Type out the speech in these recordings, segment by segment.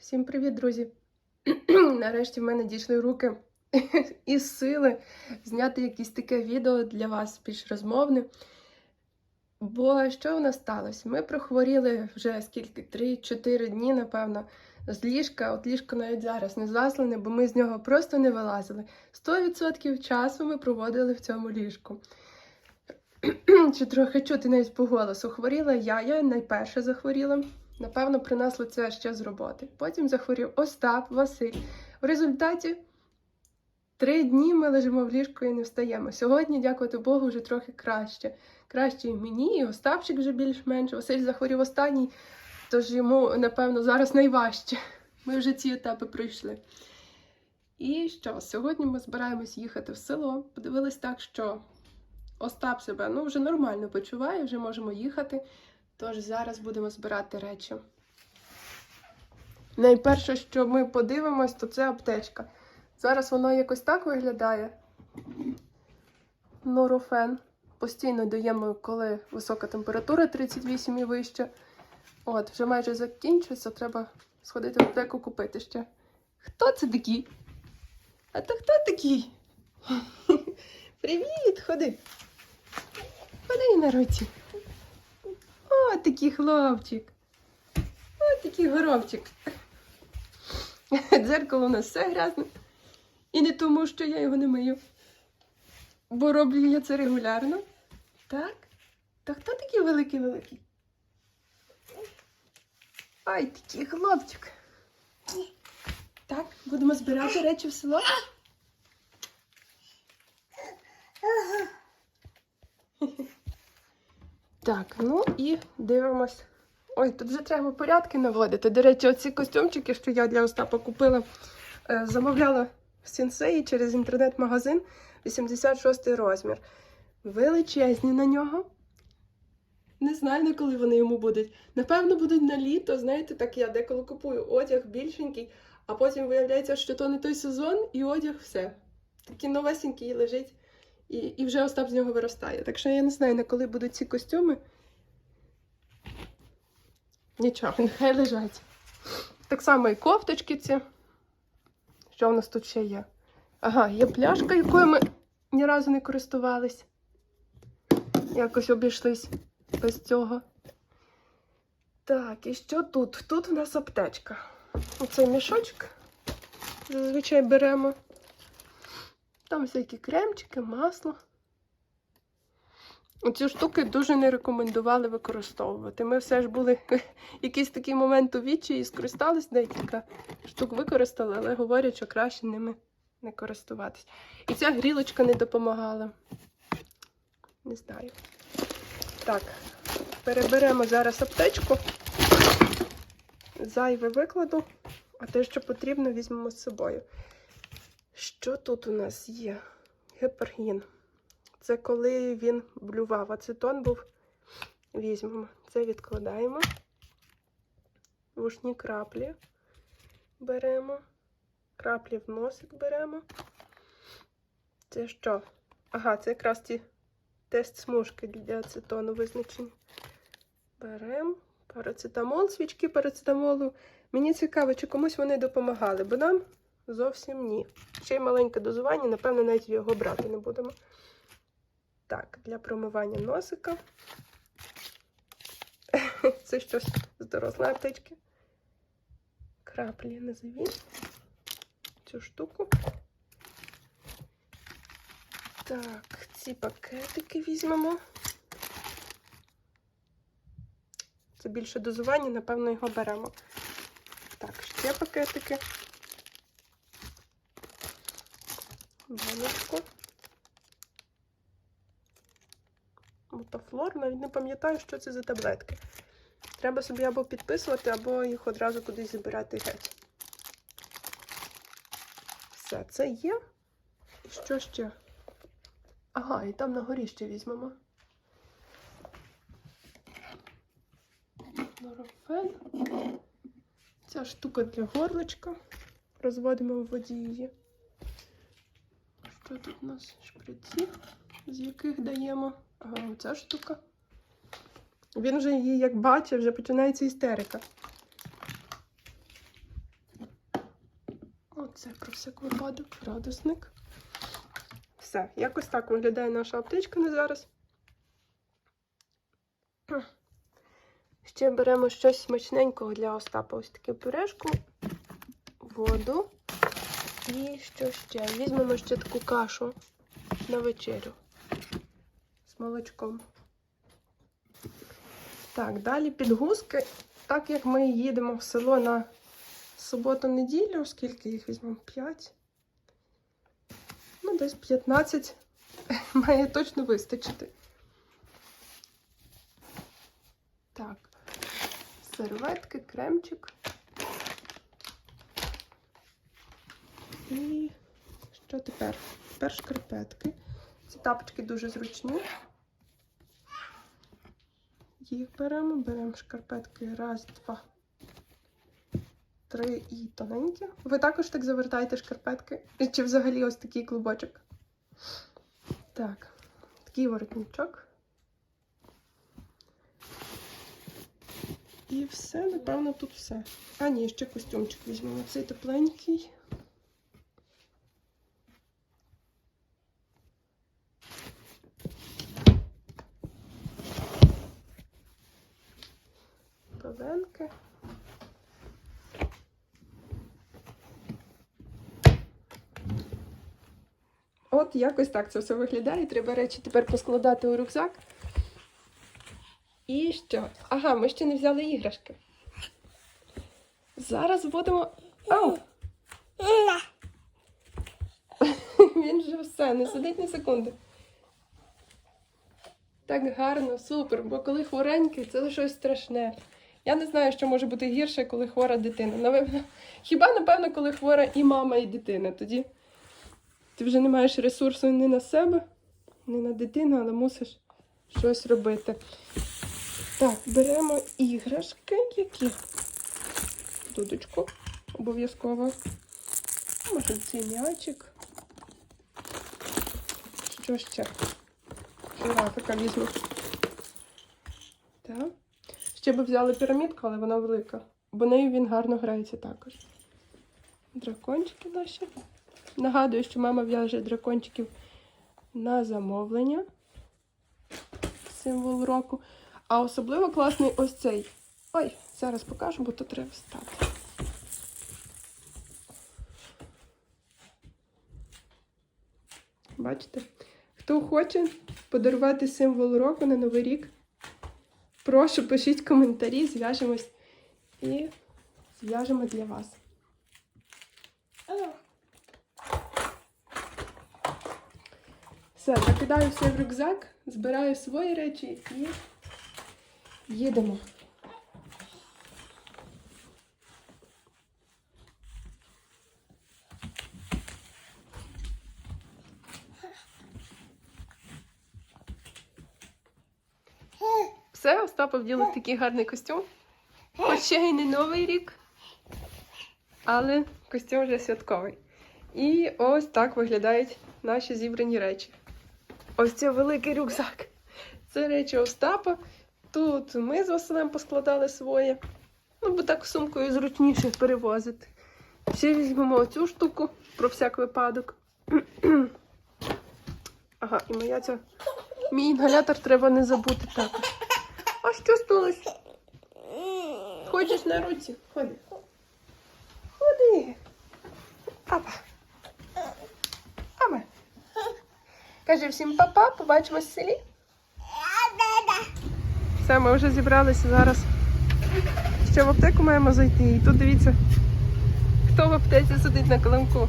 Всім привіт, друзі! Нарешті в мене дійшли руки і сили зняти якесь таке відео для вас більш розмовне. Бо що у нас сталося? Ми прохворіли вже скільки? 3-4 дні, напевно, з ліжка. От ліжко навіть зараз не заслане, бо ми з нього просто не вилазили. 100% часу ми проводили в цьому ліжку. Чи трохи чути навіть по голосу. Хворіла я, я найперше захворіла. Напевно, принесло це ще з роботи. Потім захворів Остап, Василь. В результаті три дні ми лежимо в ліжку і не встаємо. Сьогодні, дякувати Богу, вже трохи краще. Краще і мені, і Остапчик вже більш-менш. Василь захворів останній, тож йому, напевно, зараз найважче. Ми вже ці етапи пройшли. І що? Сьогодні ми збираємось їхати в село. Подивились так, що Остап себе ну, вже нормально почуває, вже можемо їхати. Тож зараз будемо збирати речі. Найперше, що ми подивимось, то це аптечка. Зараз воно якось так виглядає. Норофен. Постійно даємо, коли висока температура 38 і вище. От, вже майже закінчується, треба сходити в аптеку купити ще. Хто це такий? А то хто такий? Привіт, ходи. Ходи на руці. О, такий хлопчик. О, такий горобчик. Дзеркало у нас все грязне. І не тому, що я його не мию. Бо роблю я це регулярно. Так? Та хто такий великий-великий? Ай, такий хлопчик. Так, будемо збирати речі в село. Так, ну і дивимось. Ой, тут вже треба порядки наводити. До речі, оці костюмчики, що я для Остапа купила, е, замовляла в сенсеї через інтернет-магазин 86 розмір. Величезні на нього. Не знаю, на коли вони йому будуть. Напевно, будуть на літо. Знаєте, так я деколи купую одяг більшенький, а потім виявляється, що то не той сезон, і одяг все. Такий новесенький лежить. І, і вже Остап з нього виростає. Так що я не знаю, на коли будуть ці костюми. Нічого, нехай лежать. Так само і кофточки ці. Що в нас тут ще є? Ага, є пляшка, якою ми ні разу не користувались. Якось обійшлись без цього. Так, і що тут? Тут в нас аптечка. Оцей мішочок. Зазвичай беремо. Там всякі кремчики, масло. Оці штуки дуже не рекомендували використовувати. Ми все ж були якийсь такий момент у вічі і скористались декілька штук використали, але говорять, що краще ними не користуватись. І ця грілочка не допомагала. Не знаю. Так, переберемо зараз аптечку. Зайве викладу, а те, що потрібно, візьмемо з собою. Що тут у нас є? Гепаргін. Це коли він блював. Ацетон був. Візьмемо. Це відкладаємо. Вушні краплі беремо. Краплі в носик беремо. Це що? Ага, це якраз ті тест смужки для ацетону визначені. Беремо. Парацетамол, свічки парацетамолу. Мені цікаво, чи комусь вони допомагали, бо нам зовсім ні. Ще й маленьке дозування, напевно, навіть його брати не будемо. Так, для промивання носика. Це щось з дорослої аптечки. Краплі назові цю штуку. Так, ці пакетики візьмемо. Це більше дозування, напевно, його беремо. Так, ще пакетики. Баночку. Мутафлор, навіть не пам'ятаю, що це за таблетки. Треба собі або підписувати, або їх одразу кудись забирати геть. Все, це є. І що ще? Ага, і там на горі ще візьмемо. Норофен. Ця штука для горлочка. Розводимо в воді її. Тут у нас шприці, з яких даємо? Ага, оця штука. Він вже її як бачить, вже починається істерика. Оце про всяк випадок, градусник. Все, якось так виглядає наша аптечка на зараз. Ще беремо щось смачненького для Остапа. Ось таке пюрешку, воду і що ще? Візьмемо ще таку кашу на вечерю з молочком. Так, далі підгузки. Так як ми їдемо в село на суботу-неділю, скільки їх візьмемо? 5. Ну, десь 15 має точно вистачити. Так, серветки, кремчик. І що тепер? Тепер шкарпетки. Ці тапочки дуже зручні. Їх беремо, беремо шкарпетки. Раз, два, три і тоненькі. Ви також так завертаєте шкарпетки? Чи взагалі ось такий клубочок? Так, такий воротничок. І все, напевно, тут все. А, ні, ще костюмчик візьмемо. Цей тепленький. От якось так це все виглядає. Треба речі тепер поскладати у рюкзак. І що? Ага, ми ще не взяли іграшки. Зараз будемо. Ау! Він же все, не сидить ні секунди. Так гарно, супер. Бо коли хворенький, це щось страшне. Я не знаю, що може бути гірше, коли хвора дитина. Хіба, напевно, коли хвора і мама, і дитина. Тоді ти вже не маєш ресурсу ні на себе, ні на дитину, але мусиш щось робити. Так, беремо іграшки, які дудочку обов'язково. Може, цей м'ячик. Що ще? Жирафика візьму. Так. Ще би взяли пірамідку, але вона велика. Бо нею він гарно грається також. Дракончики наші. Нагадую, що мама в'яже дракончиків на замовлення. Символ року. А особливо класний ось цей. Ой, зараз покажу, бо тут треба встати. Бачите? Хто хоче подарувати символ року на Новий рік, прошу пишіть коментарі, зв'яжемось і зв'яжемо для вас. Все, закидаю все в рюкзак, збираю свої речі і їдемо. Все, Остапа вділив такий гарний костюм. Хоч ще й не новий рік, але костюм вже святковий. І ось так виглядають наші зібрані речі. Ось це великий рюкзак. Це речі Остапа. Тут ми з Василем поскладали своє. Ну, бо так сумкою зручніше перевозити. Ще візьмемо оцю штуку про всяк випадок. Ага, і моя ця. Мій інгалятор треба не забути також. А що сталося? Ходиш на руці? Ходи. Кажи всім папа, побачимось в селі. Все, ми вже зібралися зараз. Ще в аптеку маємо зайти. І тут дивіться, хто в аптеці сидить на килимку.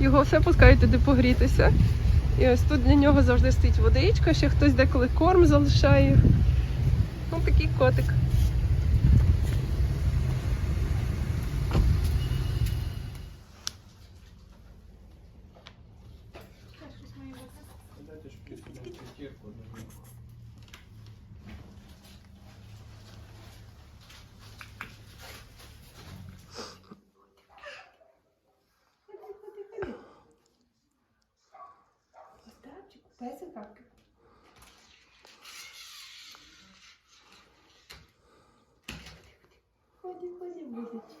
Його все пускають туди погрітися. І ось тут для нього завжди стоїть водичка, ще хтось деколи корм залишає. Ну, такий котик. Остапчик, дай собака. Ходи, ходи, будуть.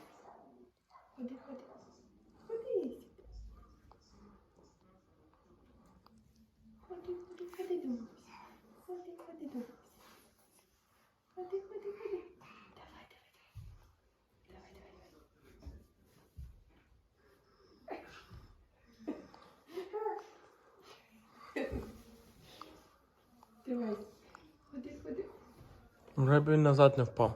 Ходи, ходи. Вже б він назад не впав.